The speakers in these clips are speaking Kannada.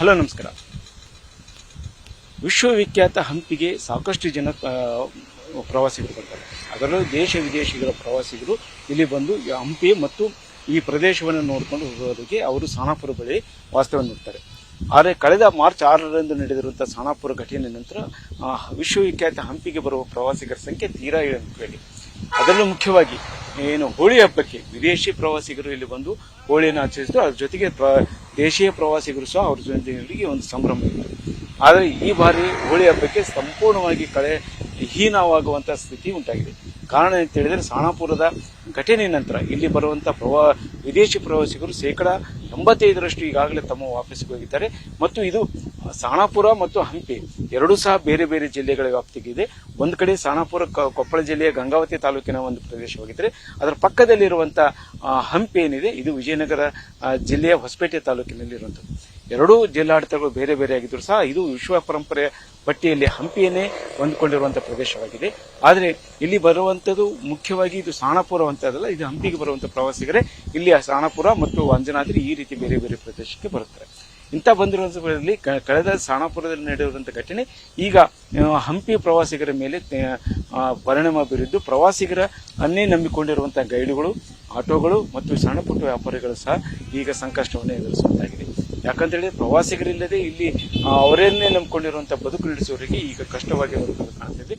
ಹಲೋ, ನಮಸ್ಕಾರ. ವಿಶ್ವವಿಖ್ಯಾತ ಹಂಪಿಗೆ ಸಾಕಷ್ಟು ಜನ ಪ್ರವಾಸಿಗರು ಬರ್ತಾರೆ. ಅದರಲ್ಲೂ ದೇಶ ವಿದೇಶಿಗಳ ಪ್ರವಾಸಿಗರು ಇಲ್ಲಿ ಬಂದು ಹಂಪಿ ಮತ್ತು ಈ ಪ್ರದೇಶವನ್ನು ನೋಡಿಕೊಂಡು ಹೋಗೋದಕ್ಕೆ ಅವರು ಸಾಣಾಪುರ ಬಳಿ ವಾಸ್ತವ್ಯ ನೀಡ್ತಾರೆ. ಆದರೆ ಕಳೆದ ಮಾರ್ಚ್ ಆರರಂದು ನಡೆದಿರುವಂಥ ಸಾಣಾಪುರ ಘಟನೆ ನಂತರ ವಿಶ್ವವಿಖ್ಯಾತ ಹಂಪಿಗೆ ಬರುವ ಪ್ರವಾಸಿಗರ ಸಂಖ್ಯೆ ತೀರಾ ಇಳಿಕೆ ಅದರಲ್ಲೂ ಮುಖ್ಯವಾಗಿ, ಏನು, ಹೋಳಿ ಹಬ್ಬಕ್ಕೆ ವಿದೇಶಿ ಪ್ರವಾಸಿಗರು ಇಲ್ಲಿ ಬಂದು ಹೋಳಿಯನ್ನು ಆಚರಿಸಿದ್ರು. ಅದ್ರ ಜೊತೆಗೆ ದೇಶೀಯ ಪ್ರವಾಸಿಗರು ಸಹ ಅವ್ರ ಜೊತೆಗೆ ಒಂದು ಸಂಭ್ರಮ ಇತ್ತು. ಆದರೆ ಈ ಬಾರಿ ಹೋಳಿ ಹಬ್ಬಕ್ಕೆ ಸಂಪೂರ್ಣವಾಗಿ ಕಳೆ ಹೀನವಾಗುವಂತಹ ಸ್ಥಿತಿ ಉಂಟಾಗಿದೆ. ಕಾರಣ ಅಂತ ಹೇಳಿದ್ರೆ, ಸಾಣಾಪುರದ ಘಟನೆ ನಂತರ ಇಲ್ಲಿ ಬರುವಂತಹ ಪ್ರವಾ, ವಿದೇಶಿ ಪ್ರವಾಸಿಗರು ಶೇಕಡ ಎಂಬತ್ತೈದರಷ್ಟು ಈಗಾಗಲೇ ತಮ್ಮ ವಾಪಸ್ಸಿಗೆ ಹೋಗಿದ್ದಾರೆ. ಮತ್ತು ಇದು ಸಾಣಾಪುರ ಮತ್ತು ಹಂಪಿ. ಎರಡೂ ಸಹ ಬೇರೆ ಬೇರೆ ಜಿಲ್ಲೆಗಳ ವ್ಯಾಪ್ತಿಗಿದೆ. ಒಂದು ಕಡೆ ಸಾಣಾಪುರ ಕೊಪ್ಪಳ ಜಿಲ್ಲೆಯ ಗಂಗಾವತಿ ತಾಲೂಕಿನ ಒಂದು ಪ್ರದೇಶವಾಗಿದ್ದರೆ, ಅದರ ಪಕ್ಕದಲ್ಲಿರುವಂತಹ ಹಂಪಿ ಏನಿದೆ, ಇದು ವಿಜಯನಗರ ಜಿಲ್ಲೆಯ ಹೊಸಪೇಟೆ ತಾಲೂಕಿನಲ್ಲಿರುವಂಥದ್ದು. ಎರಡೂ ಜಿಲ್ಲಾಡಳಿತಗಳು ಬೇರೆ ಬೇರೆ ಆಗಿದ್ರು ಸಹ ಇದು ವಿಶ್ವ ಪರಂಪರೆಯ ಪಟ್ಟಿಯಲ್ಲಿ ಹಂಪಿಯನ್ನೇ ಹೊಂದಿಕೊಂಡಿರುವಂತಹ ಪ್ರದೇಶವಾಗಿದೆ. ಆದರೆ ಇಲ್ಲಿ ಬರುವಂತದ್ದು ಮುಖ್ಯವಾಗಿ ಇದು ಸಾಣಾಪುರ ಅಂತದಲ್ಲ, ಇದು ಹಂಪಿಗೆ ಬರುವಂತಹ ಪ್ರವಾಸಿಗರೇ ಇಲ್ಲಿ ಸಾಣಾಪುರ ಮತ್ತು ಅಂಜನಾದ್ರಿ ಈ ರೀತಿ ಬೇರೆ ಬೇರೆ ಪ್ರದೇಶಕ್ಕೆ ಬರುತ್ತಾರೆ. ಇಂಥ ಬಂದಿರುವ ಕ- ಕಳೆದ ಸಾಣಾಪುರದಲ್ಲಿ ನಡೆಯುವಂಥ ಘಟನೆ, ಈಗ ಹಂಪಿ ಪ್ರವಾಸಿಗರ ಮೇಲೆ ಪರಿಣಾಮ ಬೀರಿದ್ದು ಪ್ರವಾಸಿಗರ ಅನ್ನೇ ನಂಬಿಕೊಂಡಿರುವಂತಹ ಗೈಡುಗಳು, ಆಟೋಗಳು ಮತ್ತು ಸಣ್ಣ ಪುಟ್ಟ ವ್ಯಾಪಾರಿಗಳು ಸಹ ಈಗ ಸಂಕಷ್ಟವನ್ನು ಎದುರಿಸುವಂತಾಗಿದೆ. ಯಾಕಂತೇಳಿ ಪ್ರವಾಸಿಗರಿಲ್ಲದೆ ಇಲ್ಲಿ ಅವರನ್ನೇ ನಂಬಿಕೊಂಡಿರುವಂತಹ ಬದುಕು ನಡೆಸುವವರಿಗೆ ಈಗ ಕಷ್ಟವಾಗಿ ಬರುತ್ತದೆ ಕಾಣ್ತಿದೆ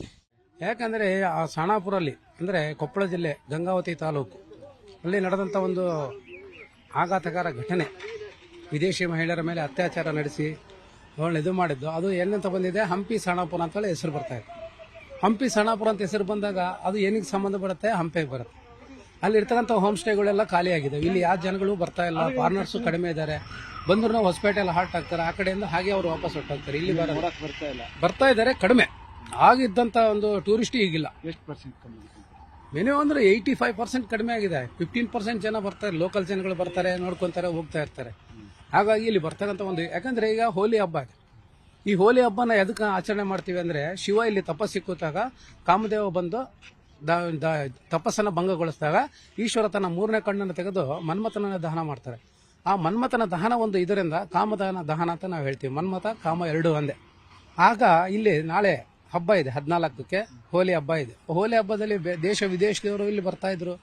ಯಾಕಂದರೆ ಆ ಸಾಣಾಪುರಲ್ಲಿ ಅಂದರೆ ಕೊಪ್ಪಳ ಜಿಲ್ಲೆ, ಗಂಗಾವತಿ ತಾಲೂಕು, ಅಲ್ಲಿ ನಡೆದಂಥ ಒಂದು ಆಘಾತಕಾರ ಘಟನೆ. ವಿದೇಶಿ ಮಹಿಳೆಯರ ಮೇಲೆ ಅತ್ಯಾಚಾರ ನಡೆಸಿ ಅವಳನ್ನ ಇದು ಮಾಡಿದ್ದು. ಅದು ಏನಂತ ಬಂದಿದೆ? ಹಂಪಿ ಸಾಣಾಪುರ ಅಂತೇಳಿ ಹೆಸರು ಬರ್ತಾ ಇದೆ. ಹಂಪಿ ಸಣಾಪುರ ಅಂತ ಹೆಸರು ಬಂದಾಗ ಅದು ಏನಿಗೆ ಸಂಬಂಧ ಬರುತ್ತೆ ಹಂಪೆಗೆ ಬರುತ್ತೆ. ಅಲ್ಲಿ ಇರ್ತಕ್ಕಂಥ ಹೋಮ್ ಸ್ಟೇಗಳೆಲ್ಲ ಖಾಲಿಯಾಗಿದೆ. ಇಲ್ಲಿ ಯಾವ ಜನಗಳು ಬರ್ತಾ ಇಲ್ಲ ಫಾರಿನರ್ಸು ಕಡಿಮೆ ಇದ್ದಾರೆ. ಬಂದ್ರು ಹೊಸಪೇಟೆಲ್ಲ ಹಾರ್ಟ್ ಆಗ್ತಾರೆ ಆ ಕಡೆಯಿಂದ ಹಾಗೆ ಅವರು ವಾಪಸ್ ಹೊರಟಾಗ್ತಾರೆ. ಇಲ್ಲಿ ಬರ ಬರ್ತಾ ಇಲ್ಲ. ಬರ್ತಾ ಇದ್ದಾರೆ ಕಡಿಮೆ. ಆಗಿದ್ದಂಥ ಒಂದು ಟೂರಿಸ್ಟ್ ಈಗಿಲ್ಲ. ಎಷ್ಟು ಪರ್ಸೆಂಟ್ ಕಮ್ಮಿ ಮಿನಿಮಮ್ ಅಂದ್ರೆ ಏಯ್ಟಿ ಫೈವ್ ಪರ್ಸೆಂಟ್ ಕಡಿಮೆ ಆಗಿದೆ. ಫಿಫ್ಟೀನ್ ಪರ್ಸೆಂಟ್ ಜನ ಬರ್ತಾರೆ ಲೋಕಲ್ ಜನಗಳು ಬರ್ತಾರೆ ನೋಡ್ಕೊಂತಾರೆ ಹೋಗ್ತಾ ಇರ್ತಾರೆ. ಹಾಗಾಗಿ ಇಲ್ಲಿ ಬರ್ತಕ್ಕಂಥ ಒಂದು ಯಾಕಂದ್ರೆ ಈಗ ಹೋಲಿ ಹಬ್ಬ ಇದೆ. ಈ ಹೋಲಿ ಹಬ್ಬನ ಎದಕ್ಕೆ ಆಚರಣೆ ಮಾಡ್ತೀವಿ ಅಂದ್ರೆ ಶಿವ ಇಲ್ಲಿ ತಪಸ್ಸಿ ಕೂತಾಗ ಕಾಮದೇವ ಬಂದು ತಪಸ್ಸನ್ನ ಭಂಗಗೊಳಿಸಿದಾಗ ಈಶ್ವರ ತನ್ನ ಮೂರನೇ ಕಣ್ಣನ್ನು ತೆಗೆದು ಮನ್ಮಥನ ದಹನ ಮಾಡ್ತಾರೆ. ಆ ಮನ್ಮಥನ ದಹನ ಒಂದು ಇದರಿಂದ ಕಾಮದಹನ ದಹನ ಅಂತ ನಾವು ಹೇಳ್ತೀವಿ. ಮನ್ಮಥ, ಕಾಮ ಎರಡು ಒಂದೇ ಆಗ ಇಲ್ಲಿ ನಾಳೆ ಹಬ್ಬ ಇದೆ, ಹದಿನಾಲ್ಕಕ್ಕೆ ಹೋಲಿ ಹಬ್ಬ ಇದೆ. ಹೋಲಿ ಹಬ್ಬದಲ್ಲಿ ದೇಶ ವಿದೇಶದವರು ಇಲ್ಲಿ ಬರ್ತಾ ಇದ್ರು.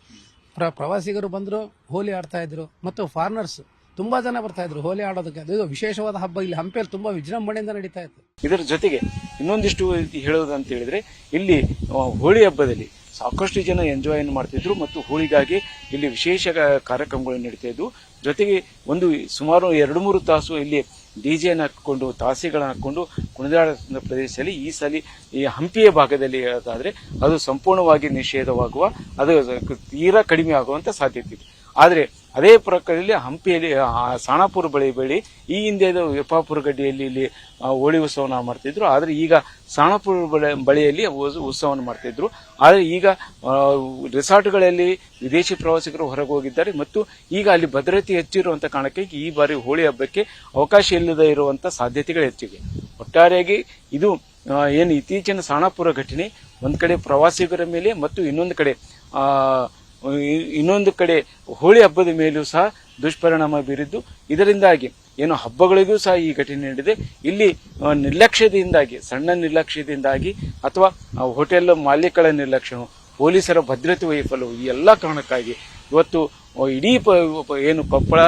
ಪ್ರ, ಪ್ರವಾಸಿಗರು ಬಂದರು, ಹೋಲಿ ಆಡ್ತಾ ಇದ್ರು. ಮತ್ತು ಫಾರಿನರ್ಸ್ ತುಂಬಾ ಜನ ಬರ್ತಾ ಇದ್ರು ಹೋಲಿ ಆಡೋದಕ್ಕೆ. ಅದು ವಿಶೇಷವಾದ ಹಬ್ಬ. ಇಲ್ಲಿ ಹಂಪೆಯಲ್ಲಿ ತುಂಬಾ ವಿಜೃಂಭಣೆಯಿಂದ ನಡೀತಾ ಇತ್ತು. ಇದರ ಜೊತೆಗೆ ಇನ್ನೊಂದಿಷ್ಟು ಹೇಳೋದು ಅಂತ ಹೇಳಿದ್ರೆ, ಇಲ್ಲಿ ಹೋಳಿ ಹಬ್ಬದಲ್ಲಿ ಸಾಕಷ್ಟು ಜನ ಎಂಜಾಯ್ ಮಾಡ್ತಿದ್ರು ಮತ್ತು ಹೋಳಿಗಾಗಿ ಇಲ್ಲಿ ವಿಶೇಷ ಕಾರ್ಯಕ್ರಮಗಳು ನಡೀತಾ ಇದ್ವು. ಜೊತೆಗೆ ಒಂದು ಸುಮಾರು ಎರಡು ಮೂರು ತಾಸು ಇಲ್ಲಿ ಡಿ ಜೆನ ಹಾಕಿಕೊಂಡು, ತಾಸಿಗಳನ್ನು ಹಾಕೊಂಡು ಕುಣಿದಾಡ ಪ್ರದೇಶದಲ್ಲಿ ಈ ಸಲ ಈ ಹಂಪಿಯ ಭಾಗದಲ್ಲಿ ಹೇಳೋದಾದ್ರೆ ಅದು ಸಂಪೂರ್ಣವಾಗಿ ನಿಷೇಧವಾಗುವ, ಅದು ತೀರಾ ಕಡಿಮೆ ಆಗುವಂತ ಸಾಧ್ಯತೆ ಇದೆ. ಆದರೆ ಅದೇ ಪ್ರಕಾರದಲ್ಲಿ ಹಂಪಿಯಲ್ಲಿ ಸಾಣಾಪುರ ಬಳಿ ಬಳಿ ಈ ಹಿಂದೆ ಯಪ್ಪಾಪುರ ಗಡ್ಡಿಯಲ್ಲಿ ಇಲ್ಲಿ ಹೋಳಿ ಉತ್ಸವನ ಮಾಡ್ತಿದ್ರು. ಆದರೆ ಈಗ ಸಾಣಾಪುರ ಬಳಿ, ಬಳಿಯಲ್ಲಿ ಉತ್ಸವವನ್ನು ಮಾಡ್ತಿದ್ರು. ಆದರೆ ಈಗ ರೆಸಾರ್ಟ್ಗಳಲ್ಲಿ ವಿದೇಶಿ ಪ್ರವಾಸಿಗರು ಹೊರಗೆ ಹೋಗಿದ್ದಾರೆ. ಮತ್ತು ಈಗ ಅಲ್ಲಿ ಭದ್ರತೆ ಹೆಚ್ಚಿರುವಂತ ಕಾರಣಕ್ಕೆ ಈ ಬಾರಿ ಹೋಳಿ ಹಬ್ಬಕ್ಕೆ ಅವಕಾಶ ಇಲ್ಲದೆ ಇರುವಂತ ಸಾಧ್ಯತೆಗಳು ಹೆಚ್ಚಿವೆ. ಒಟ್ಟಾರೆಯಾಗಿ ಇದು ಏನು ಇತ್ತೀಚಿನ ಸಾಣಾಪುರ ಘಟನೆ, ಒಂದ್ ಕಡೆ ಪ್ರವಾಸಿಗರ ಮೇಲೆ ಮತ್ತು ಇನ್ನೊಂದು ಕಡೆ, ಆ ಇನ್ನೊಂದು ಕಡೆ ಹೋಳಿ ಹಬ್ಬದ ಮೇಲೂ ಸಹ ದುಷ್ಪರಿಣಾಮ ಬೀರಿದ್ದು, ಇದರಿಂದಾಗಿ ಏನು ಹಬ್ಬಗಳಿಗೂ ಸಹ ಈ ಘಟನೆ ನಡೆದಿದೆ. ಇಲ್ಲಿ ನಿರ್ಲಕ್ಷ್ಯದಿಂದಾಗಿ, ಸಣ್ಣ ನಿರ್ಲಕ್ಷ್ಯದಿಂದಾಗಿ ಅಥವಾ ಹೋಟೆಲ್ ಮಾಲೀಕರ ನಿರ್ಲಕ್ಷ್ಯವು ಪೊಲೀಸರ ಭದ್ರತೆ ವೈಫಲ್ಯವು ಈ ಎಲ್ಲ ಕಾರಣಕ್ಕಾಗಿ ಇವತ್ತು ಇಡೀ ಏನು ಕೊಪ್ಪಳ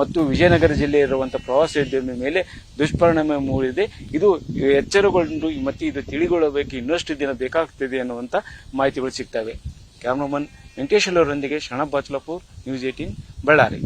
ಮತ್ತು ವಿಜಯನಗರ ಜಿಲ್ಲೆ ಇರುವಂತಹ ಪ್ರವಾಸೋದ್ಯಮ ಮೇಲೆ ದುಷ್ಪರಿಣಾಮ ಮೂಡಿದೆ. ಇದು ಎಚ್ಚರಗೊಂಡು ಮತ್ತೆ ಇದು ತಿಳಿಗೊಳ್ಳಬೇಕು. ಇನ್ನಷ್ಟು ದಿನ ಬೇಕಾಗ್ತದೆ ಅನ್ನುವಂತ ಮಾಹಿತಿಗಳು ಸಿಗ್ತವೆ. ಕ್ಯಾಮ್ರಾಮನ್ ವೆಂಕಟೇಶ್ ಅವರೊಂದಿಗೆ ಶರಣಬ್ ಬಾಚ್ಲಾಪುರ್ ನ್ಯೂಸ್ ಏಟೀನ್ ಬಳ್ಳಾರಿ